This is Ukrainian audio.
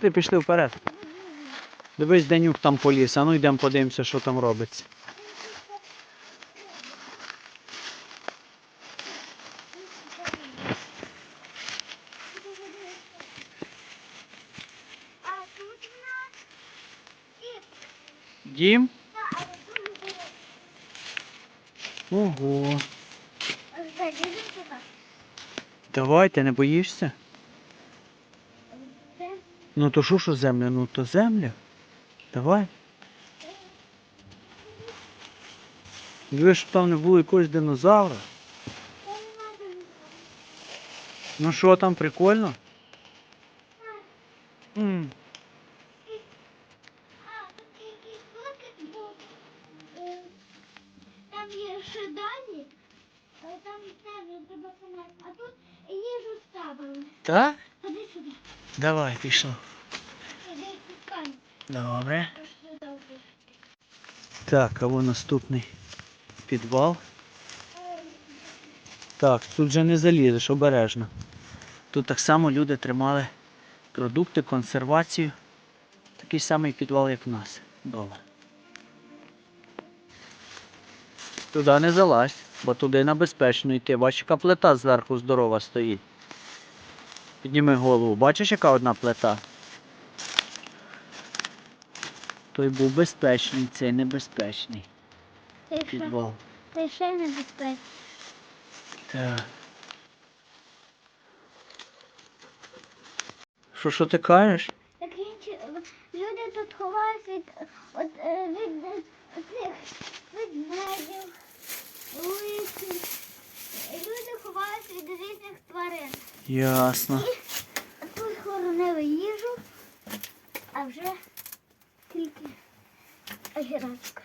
Ти пішли вперед. Дивись, Денюк там поліз, а ну йдемо подивимося, що там робиться. Дім? Ого. заліземо туди. Давай, ти не боїшся? Ну то що, що земля? Ну то земля. Давай. Диви, щоб там не було якогось динозавра. Ну що там, прикольно? М. Е, Там є ще дані, там треба помати. А тут їжу ставили. Та? Давай, пішло. Добре. Так, а вон наступний підвал. Так, тут же не залізеш, обережно. Тут так само люди тримали продукти, консервацію. Такий самий підвал, як в нас. Добре. Туди не залазь, бо туди небезпечно йти. Бачиш, яка плита зверху здорова стоїть. Підніми голову. Бачиш, яка одна плита? Той був безпечний, цей небезпечний Ти підвал. ти ще не безпечно. Так. Що, що ти кажеш? Так інші люди тут ховаються від, е, від е, цих ведмедів, лисів. Люди ховаються від різних тварин. Ясно. Тут хоронили їжу, а вже тільки огірочка.